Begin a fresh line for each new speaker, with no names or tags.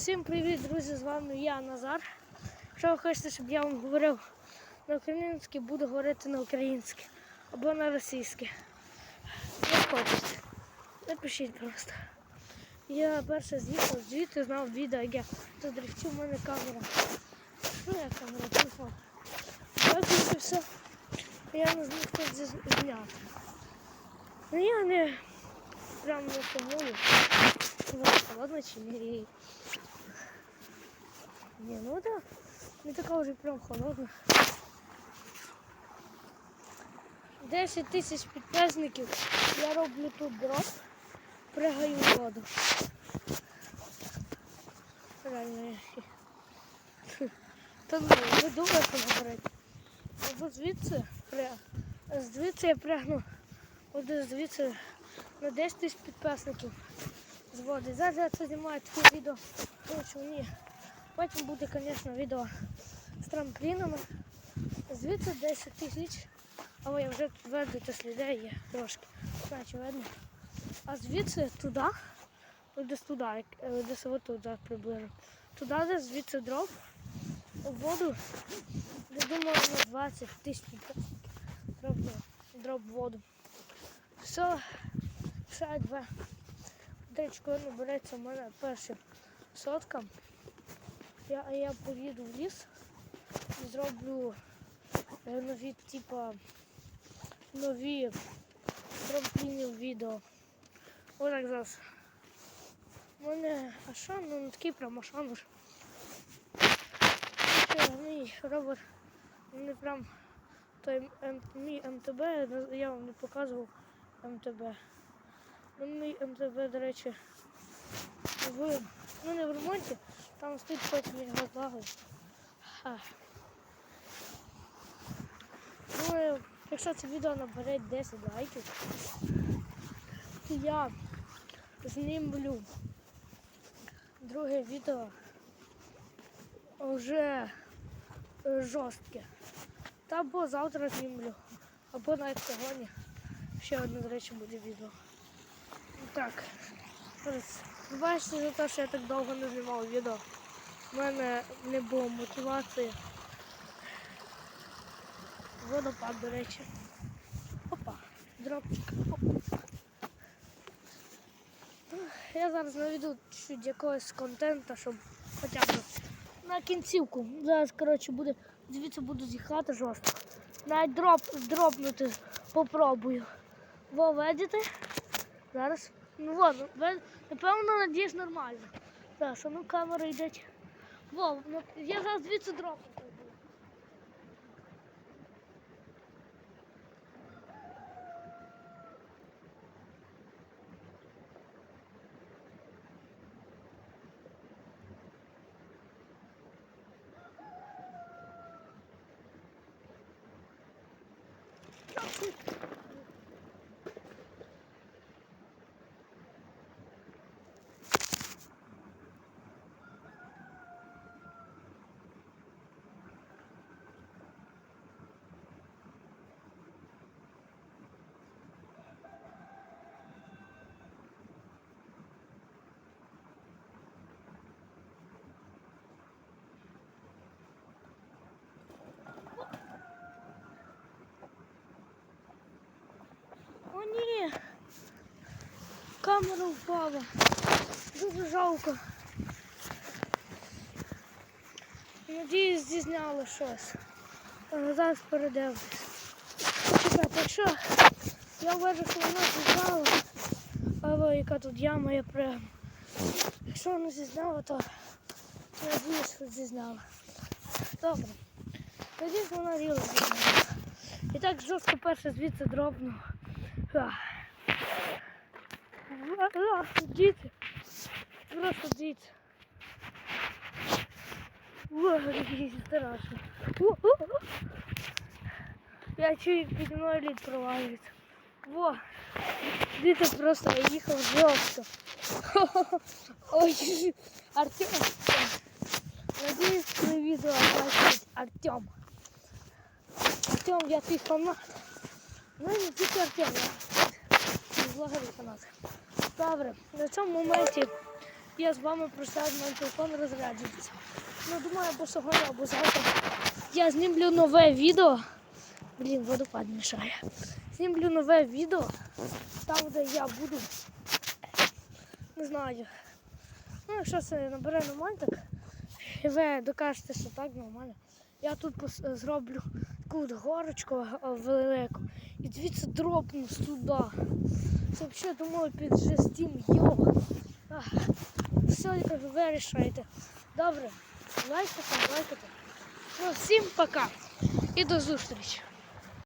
Всім привіт, друзі! З вами я Назар. Якщо ви хочете, щоб я вам говорив на українській, буду говорити на українській або на російській. Як хочете. Напишіть просто. Я перше з'їхав звідти, знав відео, як я тут дрифтю, в мене камера. Що я камера? Телефон. Все. Я не зміг тут зі- зняти. Ну я не прям не сумую. Ну, холодно чи ні? Ні, ну да, не така вже прям холодна. 10 тисяч підписників. Я роблю тут дроп, пригаю воду. Реально. Та ну, ви думаєте говорити? Або звідси, звідси я прягну, от звідси на 10 тисяч підписників з води. Зараз я це знімаю таке відео. Хочу ні. Потім буде, звісно, відео з трамплінами. Звідси 10 тисяч. Але я вже тут видно, то сліди є трошки. Наче видно. А звідси туди, десь туди, е, десь отут зараз приближу. Туди десь звідси дров у воду. Я думаю, на 20 тисяч. Дроб, дроб воду. Все, ще два. Речі, набереться в мене перша сотка, я, я поїду в ліс і зроблю е, нові, типа, нові трампліни в відео. Ось так зараз. У мене Ашан, ну не такий прям Ашан уж. Мій робот, не прям той мій МТБ, я вам не показував МТБ. Ну, мій МТБ, до речі, в, ну не в ремонті, там стоїть потім його злагаю. Ну, якщо це відео набере 10 лайків, то я знімлю друге відео вже жорстке. Та або завтра знімлю, або навіть сьогодні. Ще одне, до речі, буде відео. Так. Бачите за те, що я так довго не знімав відео. У мене не було мотивації. Водопад, до речі. Опа, дропчик. Опа. Я зараз наведу чуть якогось контенту, щоб хоча б на кінцівку. Зараз, коротше, буде, звідси буду з'їхати жорстко. Навіть дроп, дропнути попробую. Во, видите? Зараз. Ну ладно, напевно, надіюсь нормально. Так, що ну камера йде. Во, ну, я зараз звідси дропну. О, Камера впала. Дуже жалко. Надіюсь, зізняли щось. А Зараз передивлюсь. Чекайте, якщо я вважаю, що вона зізняла, або яка тут яма я прямо. Якщо вона зізняла, то надіюсь, що зізняла. Добре. Надіюсь, вона ріла зізняла. І так жорстко перше звідси дробно. Ах. Ах, Діти. Просто діти. Ой, страшно. О-о-о. Я чую, як піді мною лід провалюється. Во. Діти просто їхав жорстко. Ой, Артем. Надіюсь, на відео бачить Артем. Артем, я твій фанат. Ну не тільки Артем, я блогер фанат. Добре, на цьому моменті я з вами прощаюсь, на телефон розряджується. Ну, думаю, або сьогодні, або завтра. Я знімлю нове відео. Блін, водопад мішає. Знімлю нове відео, там, де я буду. Не знаю. Ну, якщо це набере нормально, так і ви докажете, що так нормально. Я тут зроблю таку горочку велику. І звідси дропну сюди. Це взагалі думаю під жестім його. Все ви рішаєте. Добре, лайкайте, лайкайте. Ну, всім пока і до зустрічі.